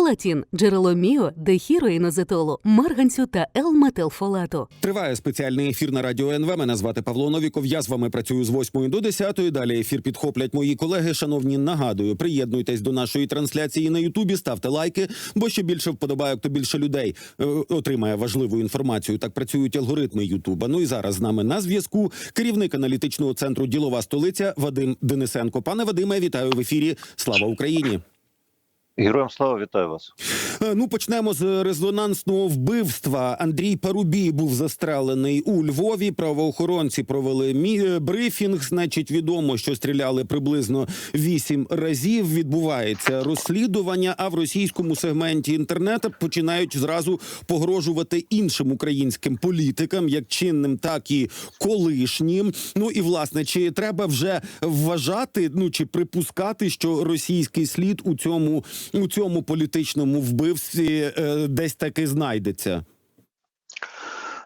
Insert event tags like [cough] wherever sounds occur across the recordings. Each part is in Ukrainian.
Фолатін – джерело міо, дехіроїнозетолу, марганцю та Л-метилфолату. Триває спеціальний ефір на радіо НВ. Мене звати Павло Новіков. Я з вами працюю з 8 до 10. Далі ефір підхоплять мої колеги. Шановні, нагадую, приєднуйтесь до нашої трансляції на Ютубі, ставте лайки, бо що більше вподобайок, то більше людей е, отримає важливу інформацію. Так працюють алгоритми Ютуба. Ну і зараз з нами на зв'язку керівник аналітичного центру Ділова столиця Вадим Денисенко. Пане Вадиме, вітаю в ефірі. Слава Україні! Героям слава вітаю вас. Е, Ну, почнемо з резонансного вбивства. Андрій Парубій був застрелений у Львові. Правоохоронці провели мі... е, брифінг. Значить, відомо, що стріляли приблизно вісім разів. Відбувається розслідування. А в російському сегменті інтернету починають зразу погрожувати іншим українським політикам, як чинним, так і колишнім. Ну і власне, чи треба вже вважати, ну чи припускати, що російський слід у цьому у цьому політичному вбивстві е, десь таки знайдеться?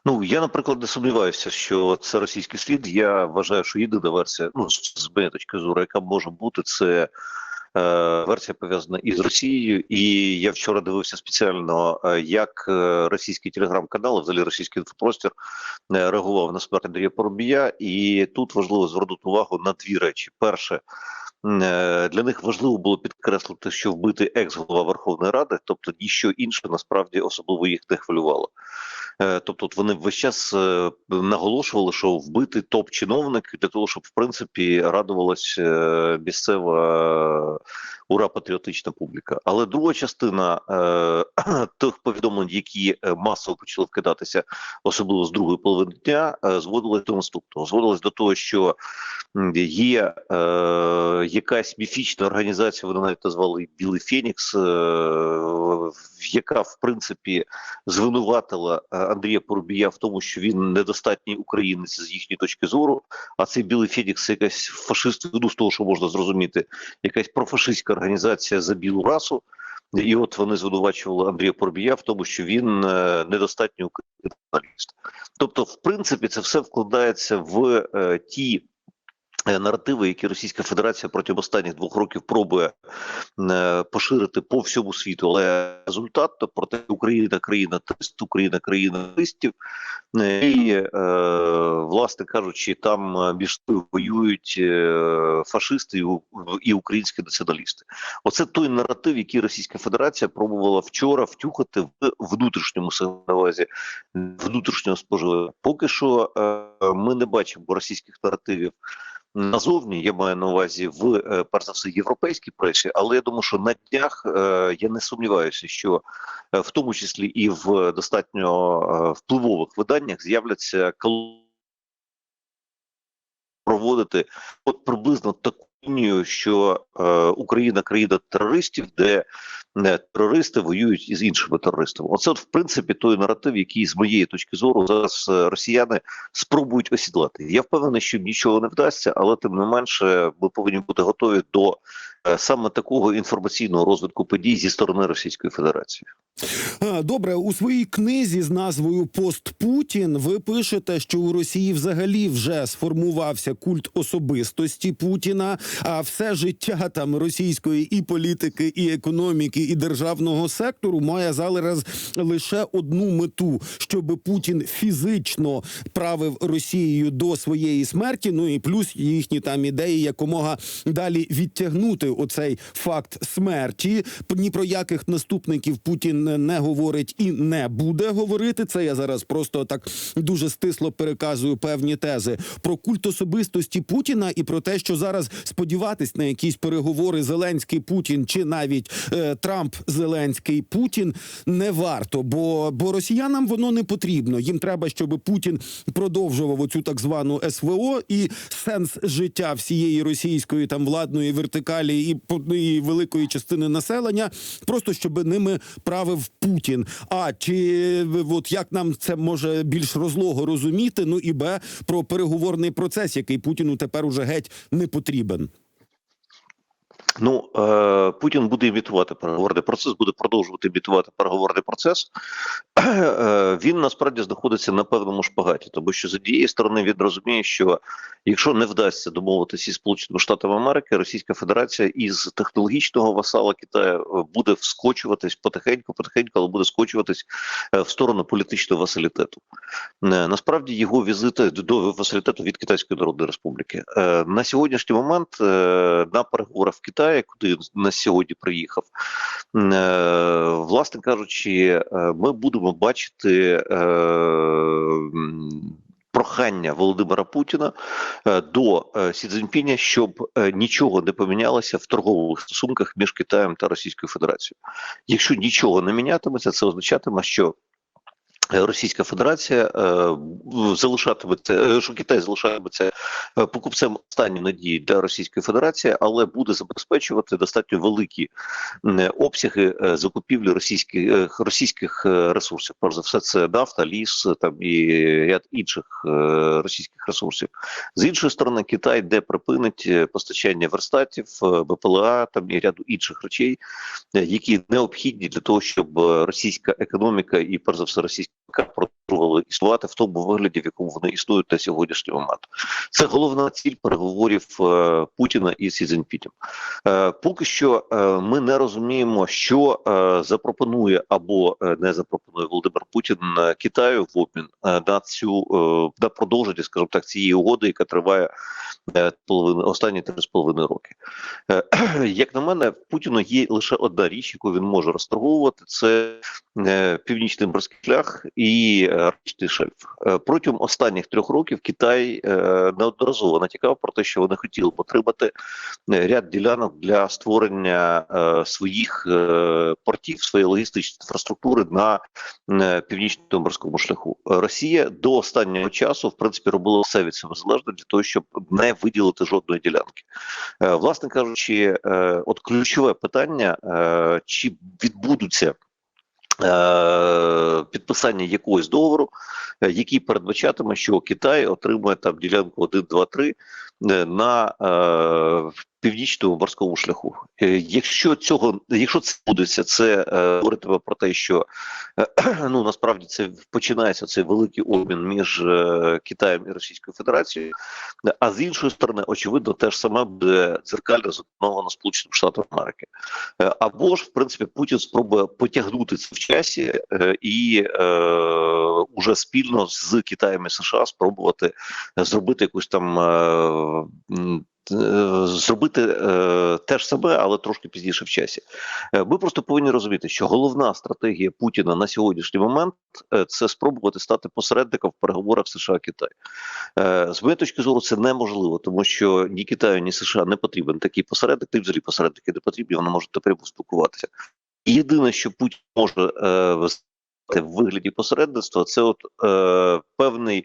Ну я, наприклад, не сумніваюся, що це російський слід. Я вважаю, що єдина версія, ну з моєї точки зору, яка може бути, це. е, Версія пов'язана із Росією, і я вчора дивився спеціально, е, як російські телеграм-канали, взагалі російський інфопростір реагував на смерть Андрія Поробія. І тут важливо звернути увагу на дві речі: перше, для них важливо було підкреслити, що вбитий екс-голова Верховної Ради, тобто ніщо інше насправді особливо їх не хвилювало. Е, Тобто, вони весь час е, наголошували, що вбитий топ-чиновник для того, щоб в принципі радувалась е, місцева ура патріотична публіка. Але друга частина [clears throat] тих повідомлень, які масово почали вкидатися, особливо з другої половини дня, зводились до наступного. Зводились до того, що є якась міфічна організація, вони навіть назвали Білий Фенікс, яка в принципі звинуватила Андрія Порубія в тому, що він недостатній українець з їхньої точки зору. А цей білий Фенікс, якась фашист, ну з того, що можна зрозуміти, якась профашистська організація за білу расу. І от вони звинувачували Андрія Порбія в тому, що він е, недостатньо український. Тобто, в принципі, це все вкладається в е, ті. Е, Наративи, які Російська Федерація протягом останніх двох років пробує е, поширити по всьому світу, але результат то проте Україна країна тест, Україна країна листів, і е, власне кажучи, там між воюють фашисти і, українські націоналісти. Оце той наратив, який Російська Федерація пробувала вчора втюхати в внутрішньому сигналазі внутрішнього споживання. Поки що ми не бачимо російських наративів. Назовні я маю на увазі в е, перш за все європейській пресі, але я думаю, що на днях е, я не сумніваюся, що е, в тому числі і в достатньо впливових виданнях з'являться проводити от приблизно таку лінію, що Україна країна терористів, де терористи воюють із іншими терористами. Оце, от, в принципі, той наратив, який з моєї точки зору зараз е, росіяни спробують осідлати. Я впевнений, що нічого не вдасться, але тим не менше, ми повинні бути готові до саме такого інформаційного розвитку подій зі сторони Російської Федерації. Добре, у своїй книзі з назвою Пост Путін ви пишете, що у Росії взагалі вже сформувався культ особистості Путіна. А все життя там російської і політики, і економіки, і державного сектору має зараз лише одну мету, щоб Путін фізично правив Росією до своєї смерті. Ну і плюс їхні там ідеї якомога далі відтягнути оцей факт смерті. Ні про яких наступників Путін не говорить і не буде говорити. Це я зараз просто так дуже стисло переказую певні тези про культ особистості Путіна і про те, що зараз сподіватись на якісь переговори Зеленський Путін чи навіть е, Трамп Зеленський Путін не варто, бо, бо росіянам воно не потрібно. Їм треба, щоб Путін продовжував оцю так звану СВО і сенс життя всієї російської там владної вертикалі і, і великої частини населення, просто щоб ними правив Путін. А чи от як нам це може більш розлого розуміти? Ну і б про переговорний процес, який Путіну тепер уже геть не потрібен. Ну, е, Путін буде імітувати переговорний процес, буде продовжувати імітувати переговорний процес. Е, Він насправді знаходиться на певному шпагаті, тому що з однієї сторони він розуміє, що якщо не вдасться домовитися із Сполученими Штатами Америки, Російська Федерація із технологічного васала Китаю е, буде вскочуватись потихеньку, потихеньку, але буде скочуватись в сторону політичного василітету. Насправді його візити до василітету від Китайської Народної Республіки на сьогоднішній момент на переговорах в Китаї, куди він на сьогодні приїхав, е, власне кажучи, е, ми будемо бачити. е, Прохання Володимира Путіна до Сі Цзіньпіня, щоб нічого не помінялося в торгових стосунках між Китаєм та Російською Федерацією. Якщо нічого не мінятиметься, це означатиме, що Російська Федерація е, залишатиметься, е, що Китай залишатиметься е, покупцем останньої надії для Російської Федерації, але буде забезпечувати достатньо великі обсяги е, закупівлі російських е, російських е, ресурсів. Перш за все, це нафта, ліс е, там і ряд інших е, російських ресурсів. З іншої сторони, Китай де припинить е, постачання верстатів, е, БПЛА там і ряду інших речей, е, які необхідні для того, щоб е, російська економіка і перш за все російська продовжували існувати в тому вигляді, в якому вони існують на сьогоднішній момент. Це головна ціль переговорів е, Путіна із Сі Цзіньпінем. Поки що е, ми не розуміємо, що е, запропонує або не запропонує Володимир Путін Китаю в обмін на цю на продовження, скажімо так, цієї угоди, яка триває е, половину останні три з половиною роки. [clears throat] Як на мене, Путіну є лише одна річ, яку він може розторговувати, це північний морський шлях і е, Арктичний шельф. Е, Протягом останніх трьох років Китай е, неодноразово натякав про те, що вони хотіли отримати ряд ділянок для створення своїх портів, своєї логістичної інфраструктури на північному морському шляху. Росія до останнього часу, в принципі, робила все від себе залежне для того, щоб не виділити жодної ділянки. Власне кажучи, от ключове питання: чи відбудуться. Е, Підписання якогось договору, е, який передбачатиме, що Китай отримує там ділянку 1, 2, 3 е, на е, північному морському шляху. Е, Якщо цього, якщо це відбудеться, це е, говоритиме про те, що е, [clears throat] ну насправді це починається цей великий обмін між Китаєм і Російською Федерацією. А з іншої сторони, очевидно, те ж саме буде дзеркально запропоновано Сполученим Штатам Америки. Або ж, в принципі, Путін спробує потягнути це в часі і е, уже спільно з Китаєм і США спробувати зробити якусь там. Е, Зробити е, те ж саме, але трошки пізніше в часі. Е, Ми просто повинні розуміти, що головна стратегія Путіна на сьогоднішній момент е, це спробувати стати посередником в переговорах США Китай. Е, З моєї точки зору, це неможливо, тому що ні Китаю, ні США не потрібен такий посередник, й взагалі посередники не потрібні, вони можуть напряму спілкуватися. Єдине, що Путін може е, в вигляді посередництва, це от е, певний е,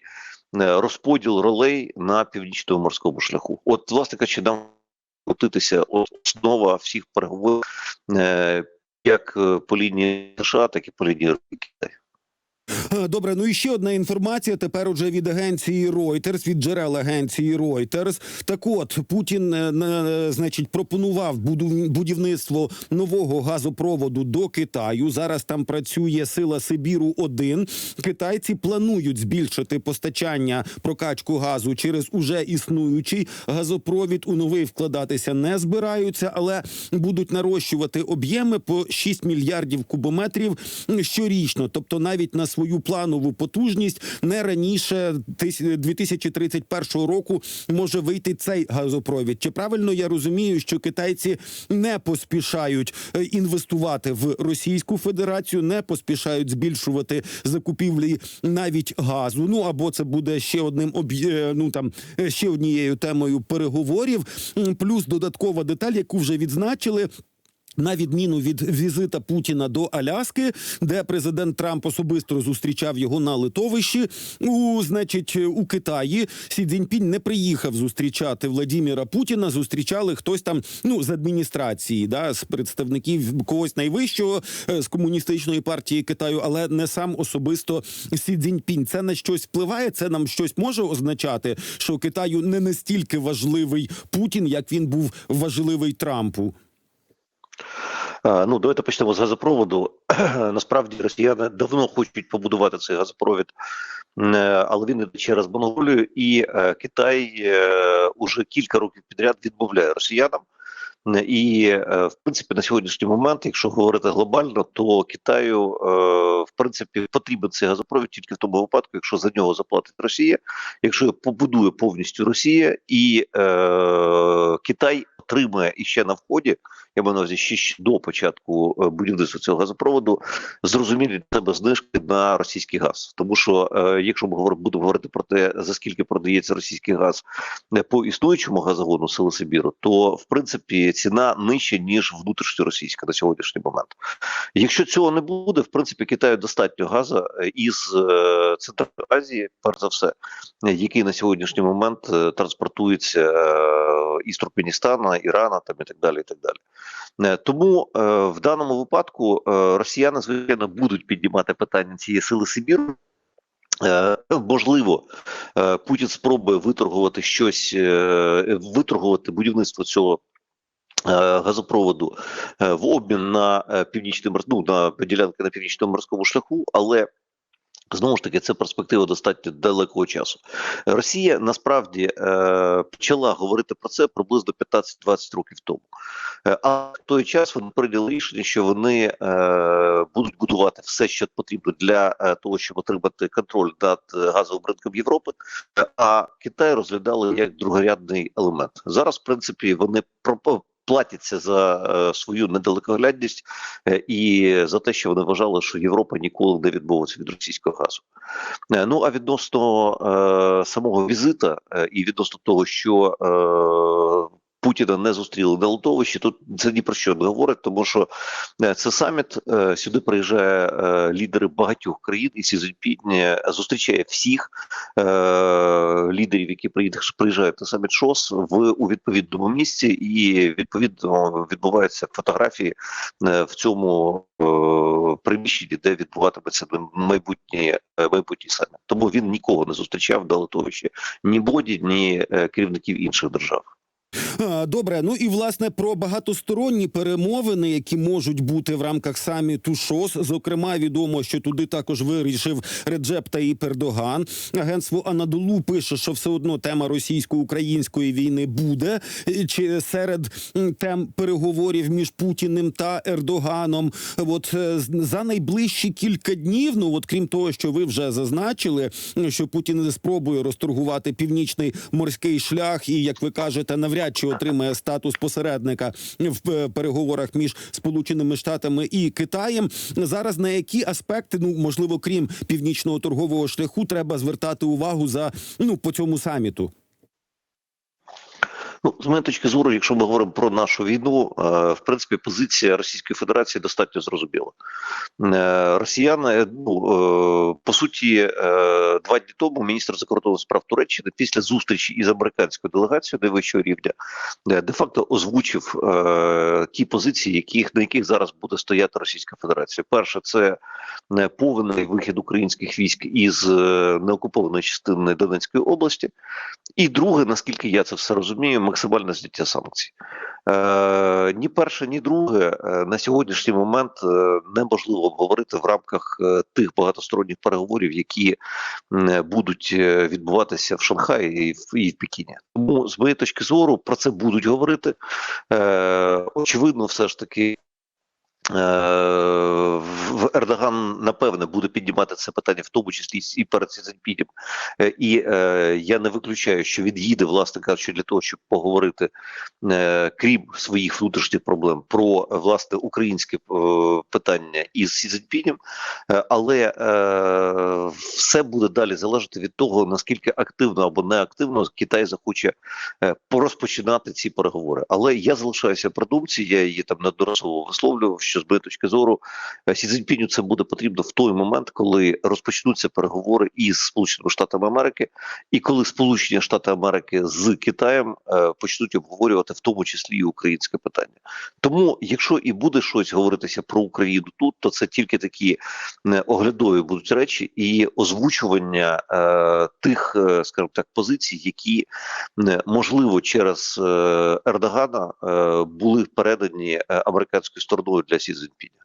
розподіл ролей на північному морському шляху. От, власне кажучи, нам крутитися основа всіх переговорів е, як е, по лінії США, так і по лінії Китаю. Е, Добре, ну і ще одна інформація. Тепер уже від агенції Reuters, від джерел агенції Reuters. Так от Путін е, значить пропонував будівництво нового газопроводу до Китаю. Зараз там працює сила Сибіру 1 Китайці планують збільшити постачання прокачку газу через уже існуючий газопровід. У новий вкладатися не збираються, але будуть нарощувати об'єми по 6 мільярдів кубометрів щорічно. Тобто, навіть на свою планову потужність не раніше тис- 2031 року може вийти цей газопровід. Чи правильно я розумію, що китайці не поспішають е, інвестувати в Російську Федерацію, не поспішають збільшувати закупівлі навіть газу? Ну або це буде ще одним е, ну там е, ще однією темою переговорів. Плюс додаткова деталь, яку вже відзначили. На відміну від візита Путіна до Аляски, де президент Трамп особисто зустрічав його на литовищі, у значить у Китаї Сі Цзіньпінь не приїхав зустрічати Владіміра Путіна. Зустрічали хтось там ну з адміністрації, да з представників когось найвищого е, з комуністичної партії Китаю, але не сам особисто Сі Цзіньпінь. Це на щось впливає. Це нам щось може означати, що Китаю не настільки важливий Путін, як він був важливий Трампу. А, Ну, давайте почнемо з газопроводу. [clears throat] Насправді росіяни давно хочуть побудувати цей газопровід, е, але він іде через Монголію, і е, Китай е, уже кілька років підряд відмовляє росіянам. Е, І е, в принципі на сьогоднішній момент, якщо говорити глобально, то Китаю е, в принципі потрібен цей газопровід тільки в тому випадку, якщо за нього заплатить Росія, якщо побудує повністю Росія, і е, Китай отримає іще на вході, я маю на увазі ще до початку е, будівництва цього газопроводу, зрозумілі для себе знижки на російський газ. Тому що е, якщо ми говоримо, будемо говорити про те, за скільки продається російський газ е, по існуючому газогону Сили Сибіру, то в принципі ціна нижча ніж внутрішньоросійська на сьогоднішній момент. Якщо цього не буде, в принципі, Китаю достатньо газу із е, Центральної Азії, перш за все, який на сьогоднішній момент транспортується із Туркменістана, Ірана там і так далі. І так далі. Е, Тому е, в даному випадку е, росіяни звичайно будуть піднімати питання цієї сили Сибіру. Можливо, Путін спробує виторгувати щось, виторгувати будівництво цього газопроводу в обмін на північний мор- ну, на ділянки на північному морському шляху, але Знову ж таки, це перспектива достатньо далекого часу. Росія насправді е, почала говорити про це приблизно 15-20 років тому. Е, а в той час вони прийняли рішення, що вони е, будуть будувати все, що потрібно для е, того, щоб отримати контроль над е, газовим ринком Європи. А Китай розглядали як другорядний елемент. Зараз, в принципі, вони платяться за е, свою недалекоглядність е, і за те, що вони вважали, що Європа ніколи не відмовиться від російського газу. Е, Ну а відносно самого візита і відносно того, що Путіна не зустріли на литовищі, тут це ні про що не говорить, тому що е, це саміт. е, Сюди приїжджає е, лідери багатьох країн, і Сі Цзіньпінь е, зустрічає всіх лідерів, які приїжджають на саміт ШОС в у відповідному місці, і відповідно відбуваються фотографії в цьому приміщенні, де відбуватиметься майбутнє майбутній саміт. Тому він нікого не зустрічав на литовищі, ні боді, ні керівників інших держав. Добре, ну і власне про багатосторонні перемовини, які можуть бути в рамках саміту ШОС. Зокрема, відомо, що туди також вирішив Реджеп Таїп Ердоган. Агентство Анадолу пише, що все одно тема російсько-української війни буде чи серед тем переговорів між Путіним та Ердоганом. От е, за найближчі кілька днів, ну от крім того, що ви вже зазначили, що Путін спробує розторгувати північний морський шлях, і як ви кажете, навряд чи отримає статус посередника в е, переговорах між Сполученими Штатами і Китаєм. Зараз на які аспекти, ну можливо, крім північного торгового шляху, треба звертати увагу за ну по цьому саміту. Ну, з моєї точки зору, якщо ми говоримо про нашу війну, е, в принципі, позиція Російської Федерації достатньо зрозуміла. Е, Росіяни, ну е, по суті, два дні тому міністр закордонних справ Туреччини після зустрічі із американською делегацією найвищого рівня е, де-факто озвучив ті позиції, яких на яких зараз буде стояти Російська Федерація. Перше, це повний вихід українських військ із неокупованої частини Донецької області. І друге, наскільки я це все розумію, максимальне зняття санкцій. Е, ні перше, ні друге е, на сьогоднішній момент е, неможливо обговорити в рамках тих багатосторонніх переговорів, які будуть відбуватися в Шанхаї і в, Пекіні. Тому з моєї точки зору про це будуть говорити. Очевидно, все ж таки. Е, в Ердоган напевне буде піднімати це питання, в тому числі і перед Цзіньпінем. Е, І е, я не виключаю, що він їде, власне кажучи, для того, щоб поговорити, крім своїх внутрішніх проблем, про власне українське питання із Цзіньпінем. Але все буде далі залежати від того, наскільки активно або неактивно Китай захоче порозпочинати ці переговори. Але я залишаюся при думці, я її там неодноразово висловлював, що з моєї точки зору е, Сі Цзіньпіню це буде потрібно в той момент, коли розпочнуться переговори із Сполученими Штатами Америки, і коли Сполучені Штати Америки з Китаєм е, почнуть обговорювати в тому числі і українське питання. Тому, якщо і буде щось говоритися про Україну тут, то це тільки такі е, оглядові будуть речі і озвучування тих, скажімо так, позицій, які можливо через Ердогана були передані американською стороною для Сі Цзіньпіня. Е,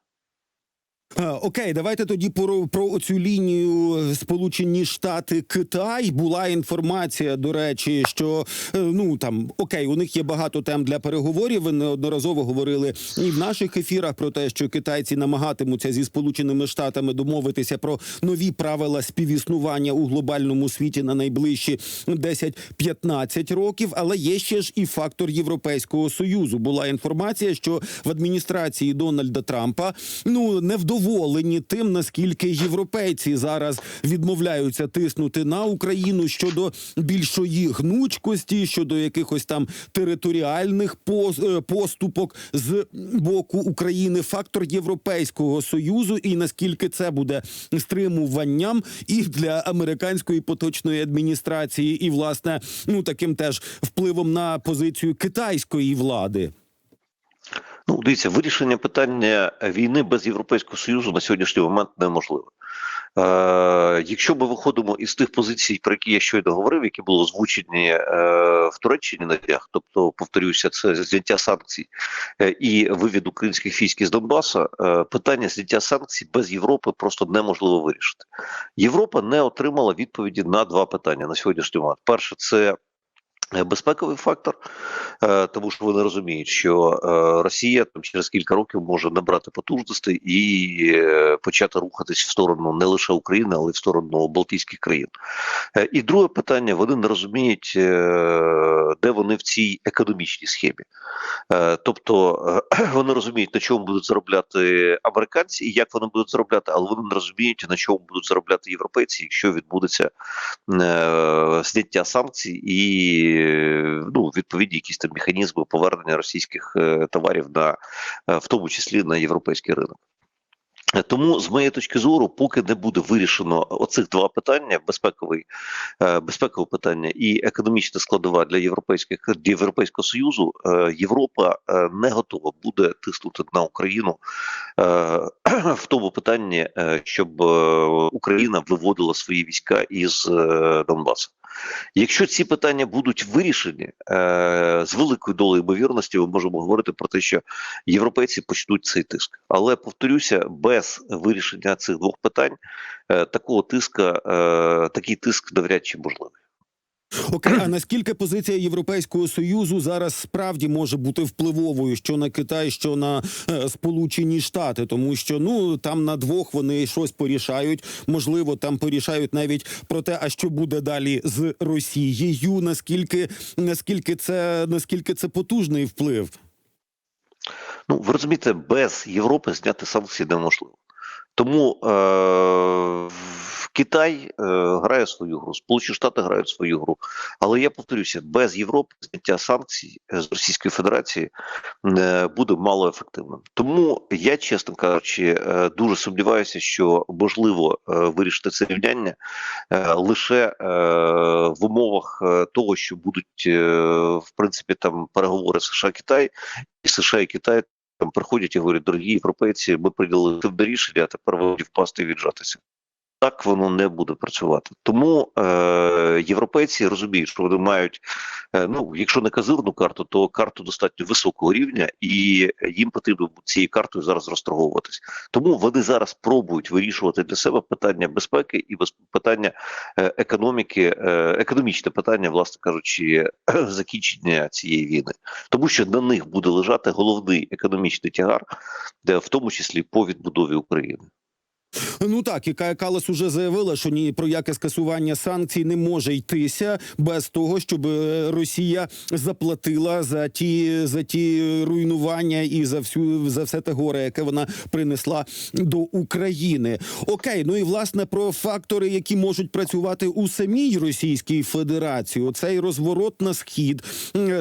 Окей, давайте тоді про, про оцю лінію е, Сполучені Штати Китай. Була інформація, до речі, що е, ну там окей, у них є багато тем для переговорів. Ви неодноразово говорили і в наших ефірах про те, що китайці намагатимуться зі сполученими штатами домовитися про нові правила співіснування у глобальному світі на найближчі 10-15 років. Але є ще ж і фактор Європейського союзу. Була інформація, що в адміністрації Дональда Трампа ну невдоволені тим, наскільки європейці зараз відмовляються тиснути на Україну щодо більшої гнучкості, щодо якихось там територіальних е, поступок з боку України. Фактор Європейського союзу, і наскільки це буде стримуванням і для американської поточної адміністрації, і власне ну таким теж впливом на позицію китайської влади. Ну, дивіться, вирішення питання війни без Європейського Союзу на сьогоднішній момент неможливе. Е, якщо ми виходимо із тих позицій, про які я щойно говорив, які були озвучені е, в Туреччині на днях, тобто, повторюся, це зняття санкцій е, і вивід українських військ із Донбаса, е, питання зняття санкцій без Європи просто неможливо вирішити. Європа не отримала відповіді на два питання на сьогоднішній момент. Перше, це Безпековий фактор, е, тому що вони розуміють, що е, Росія там через кілька років може набрати потужностей і е, почати рухатись в сторону не лише України, але й в сторону Балтійських країн. Е, І друге питання: вони не розуміють, е, де вони в цій економічній схемі. Е, Тобто е, [clears throat] вони розуміють, на чому будуть заробляти американці і як вони будуть заробляти, але вони не розуміють, на чому будуть заробляти європейці, якщо відбудеться е, зняття санкцій і е, ну, відповідні якісь там механізми повернення російських е, товарів на е, в тому числі на європейський ринок. Е, Тому, з моєї точки зору, поки не буде вирішено оцих два питання: безпековий, безпекове питання і економічна складова для європейських для європейського союзу, Європа не готова буде тиснути на Україну [clears throat] в тому питанні, щоб Україна виводила свої війська із Донбасу. Якщо ці питання будуть вирішені е, з великою долею ймовірності, ми можемо говорити про те, що європейці почнуть цей тиск. Але повторюся, без вирішення цих двох питань е, такого тиска, е, такий тиск навряд чи можливий. Окей, а наскільки позиція Європейського союзу зараз справді може бути впливовою що на Китай, що на е, Сполучені Штати, тому що ну там на двох вони щось порішають. Можливо, там порішають навіть про те, а що буде далі з Росією. Наскільки наскільки це наскільки це потужний вплив? Ну ви розумієте, без Європи зняти санкції неможливо. Тому е, Китай е, грає свою гру, Сполучені Штати грають свою гру. Але я повторюся, без Європи зняття санкцій е, з Російської Федерації е, буде мало ефективним. Тому я, чесно кажучи, е, дуже сумніваюся, що можливо е, вирішити це рівняння е, лише е, в умовах е, того, що будуть е, в принципі там переговори США Китай і США і Китай там приходять і говорять, дорогі європейці, ми прийняли рішення, а тепер ви впасти і віджатися. Так воно не буде працювати. Тому е, європейці розуміють, що вони мають, е, ну якщо не казирну карту, то карту достатньо високого рівня, і їм потрібно цією картою зараз розторговуватись. Тому вони зараз пробують вирішувати для себе питання безпеки і без питання е, економіки, е, економічне питання, власне кажучи, [clears throat] закінчення цієї війни, тому що на них буде лежати головний економічний тягар, де в тому числі по відбудові України. Ну так, і Калас уже заявила, що ні про яке скасування санкцій не може йтися без того, щоб е, Росія заплатила за ті за ті руйнування і за всю за все те горе, яке вона принесла до України. Окей, ну і власне про фактори, які можуть працювати у самій Російській Федерації. Оцей розворот на схід,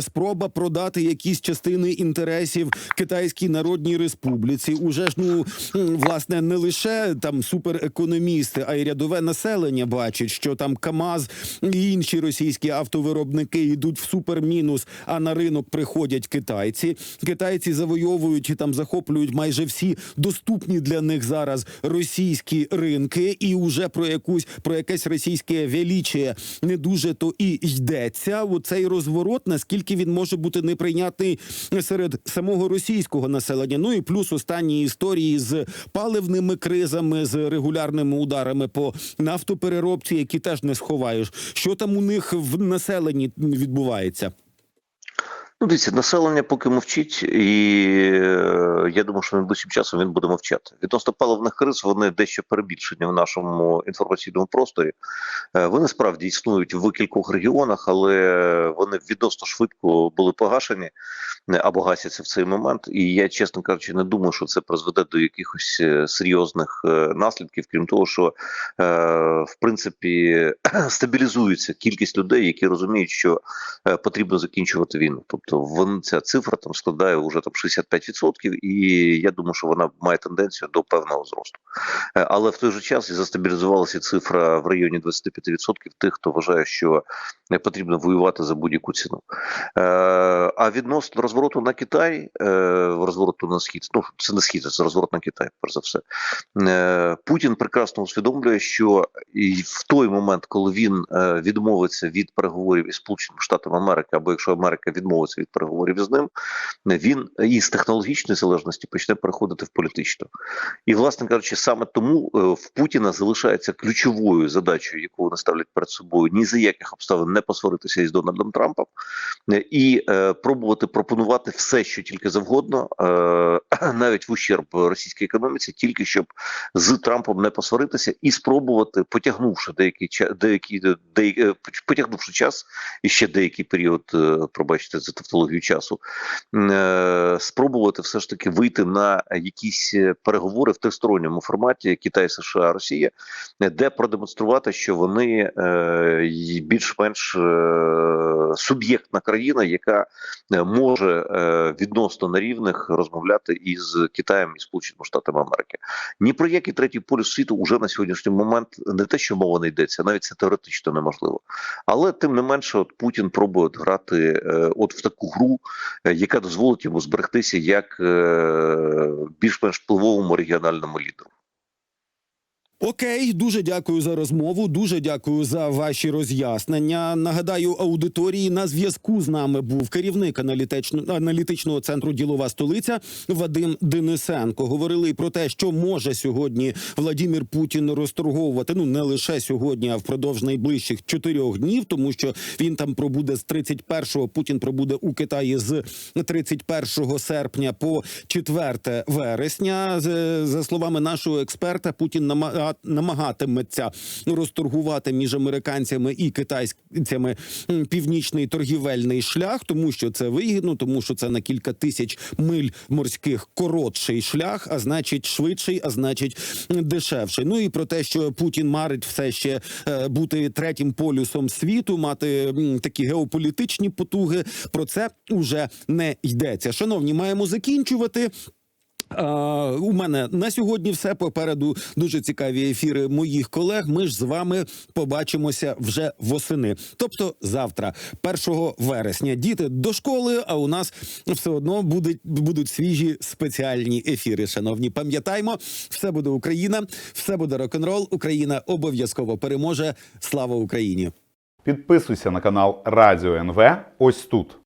спроба продати якісь частини інтересів Китайській Народній Республіці. Уже ж ну власне не лише там суперекономісти, а й рядове населення бачить, що там КАМАЗ і інші російські автовиробники йдуть в супермінус, а на ринок приходять китайці. Китайці завойовують і там захоплюють майже всі доступні для них зараз російські ринки, і уже про якусь про якесь російське величіє не дуже то і йдеться. Оцей розворот, наскільки він може бути неприйнятний серед самого російського населення. Ну і плюс останні історії з паливними кризами, з регулярними ударами по нафтопереробці, які теж не сховаєш. Що там у них в населенні відбувається? Ну, дивіться, населення поки мовчить, і е, я думаю, що найближчим часом він буде мовчати. Відносно паливних криз, вони дещо перебільшені в нашому інформаційному просторі. Е, Вони справді існують в кількох регіонах, але вони відносно швидко були погашені е, або гасяться в цей момент. І я, чесно кажучи, не думаю, що це призведе до якихось серйозних наслідків, крім того, що в принципі [clears throat] стабілізується кількість людей, які розуміють, що потрібно закінчувати війну. Тобто вон, ця цифра там складає вже там 65%, і я думаю, що вона має тенденцію до певного зросту. Е, Але в той же час і застабілізувалася цифра в районі 25% тих, хто вважає, що не потрібно воювати за будь-яку ціну. Е, А відносно розвороту на Китай, розвороту на схід, ну це не схід, це розворот на Китай, перш за все. Е, Путін прекрасно усвідомлює, що і в той момент, коли він е, відмовиться від переговорів із Сполученими Штатами Америки, або якщо Америка відмовиться від переговорів з ним, він із технологічної залежності почне переходити в політичну. І, власне кажучи, саме тому е, в Путіна залишається ключовою задачею, яку вони ставлять перед собою, ні за яких обставин не посваритися із Дональдом Трампом, е, і е, пробувати пропонувати все, що тільки завгодно, е, [clears throat] навіть в ущерб російській економіці, тільки щоб з Трампом не посваритися і спробувати, потягнувши деякий час, деякий, деякий потягнувши час і ще деякий період, е, пробачте за тавтологію часу, е, спробувати все ж таки вийти на якісь е, переговори в тристоронньому форматі Китай, США, Росія, де продемонструвати, що вони е, більш-менш суб'єктна країна, яка може відносно на рівних розмовляти із Китаєм і Сполученими Штатами Америки. Ні про який третій полюс світу уже на сьогоднішній момент не те, що мова не йдеться, навіть це теоретично неможливо. Але тим не менше, от Путін пробує грати от в таку гру, е, яка дозволить йому зберегтися як е, більш-менш впливовому регіональному лідеру. Окей, дуже дякую за розмову. Дуже дякую за ваші роз'яснення. Нагадаю, аудиторії на зв'язку з нами був керівник аналітично- аналітичного центру Ділова столиця Вадим Денисенко. Говорили про те, що може сьогодні Владімір Путін розторговувати. Ну не лише сьогодні, а впродовж найближчих чотирьох днів, тому що він там пробуде з 31-го, Путін пробуде у Китаї з 31 серпня по 4 вересня. За словами нашого експерта, Путін нама- намагатиметься розторгувати між американцями і китайцями північний торгівельний шлях, тому що це вигідно, тому що це на кілька тисяч миль морських коротший шлях, а значить швидший, а значить дешевший. Ну і про те, що Путін марить все ще е, бути третім полюсом світу, мати такі геополітичні потуги. Про це уже не йдеться. Шановні, маємо закінчувати. У мене на сьогодні все попереду дуже цікаві ефіри моїх колег. Ми ж з вами побачимося вже восени, тобто завтра, 1 вересня. Діти до школи. А у нас все одно будуть будуть свіжі спеціальні ефіри. Шановні, пам'ятаймо, все буде Україна, все буде рок-н-рол. Україна обов'язково переможе. Слава Україні! Підписуйся на канал Радіо НВ ось тут.